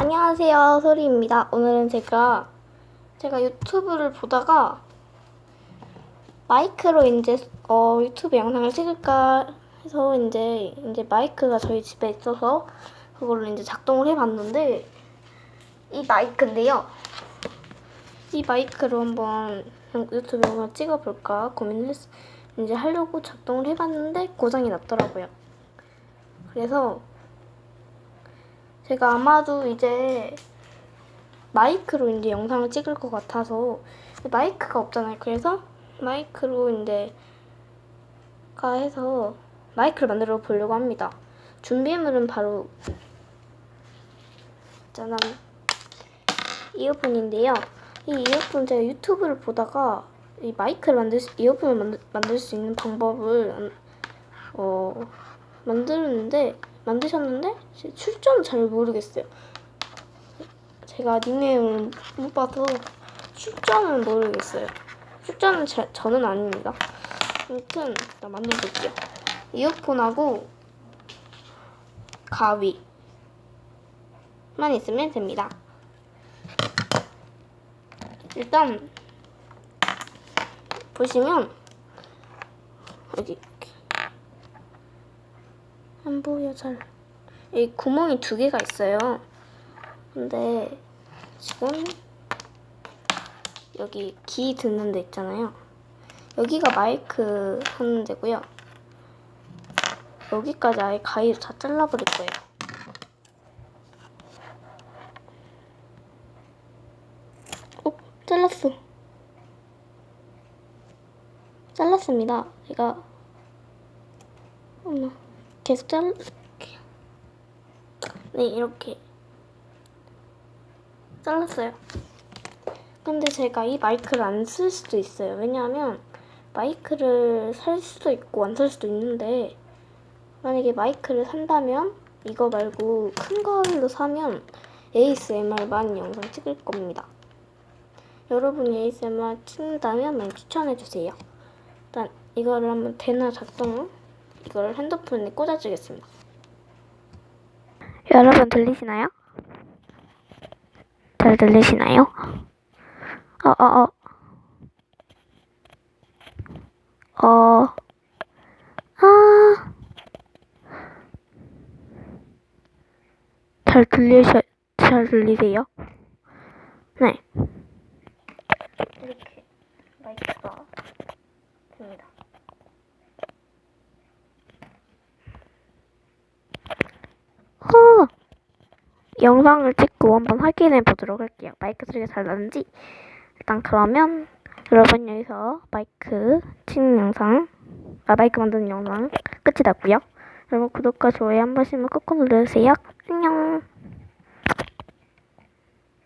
안녕하세요, 소리입니다. 오늘은 제가 제가 유튜브를 보다가 마이크로 이제 어, 유튜브 영상을 찍을까 해서 이제 이제 마이크가 저희 집에 있어서 그걸로 이제 작동을 해봤는데 이 마이크인데요. 이 마이크로 한번 유튜브 영상 찍어볼까 고민을 했, 이제 하려고 작동을 해봤는데 고장이 났더라고요. 그래서 제가 아마도 이제 마이크로 이제 영상을 찍을 것 같아서 마이크가 없잖아요. 그래서 마이크로 이제 가 해서 마이크를 만들어 보려고 합니다. 준비물은 바로 짜잔 이어폰인데요. 이 이어폰 제가 유튜브를 보다가 이 마이크를 만들 수, 이어폰을 만들, 만들 수 있는 방법을 안- 어 만드는데 만드셨는데 제 출처는 잘 모르겠어요. 제가 닉네임을 못 봐서 출처는 모르겠어요. 출처는 제, 저는 아닙니다. 아무튼 일단 만들어볼게요. 이어폰하고 가위만 있으면 됩니다. 일단 보시면 여기 안 보여 잘. 이 구멍이 두 개가 있어요. 근데 지금 여기 기 듣는 데 있잖아요. 여기가 마이크 하는 데고요. 여기까지 아예 가위로 다 잘라버릴 거예요. 어, 잘랐어. 잘랐습니다. 제가 어머, 계속 잘 이렇게. 네, 이렇게 잘랐어요. 근데 제가 이 마이크를 안 쓸 수도 있어요. 왜냐하면 마이크를 살 수도 있고 안 살 수도 있는데 만약에 마이크를 산다면 이거 말고 큰 걸로 사면 ASMR만 영상 찍을 겁니다. 여러분이 ASMR 찍는다면 많이 추천해 주세요. 일단 이거를 한번 대나 작동 이거를 핸드폰에 꽂아주겠습니다. 여러분 들리시나요? 잘 들리시나요? 어, 어, 어. 어. 아. 잘 들리셔, 잘 들리세요? 네. 이렇게 마이크가 됩니다. 허! 영상을 찍고 한번 확인해 보도록 할게요. 마이크 소리가 잘 나는지. 일단 그러면 여러분 여기서 마이크 찍는 영상, 아 마이크 만드는 영상 끝이 났고요. 여러분 구독과 좋아요 한 번씩만 꾹꾹 눌러주세요. 안녕.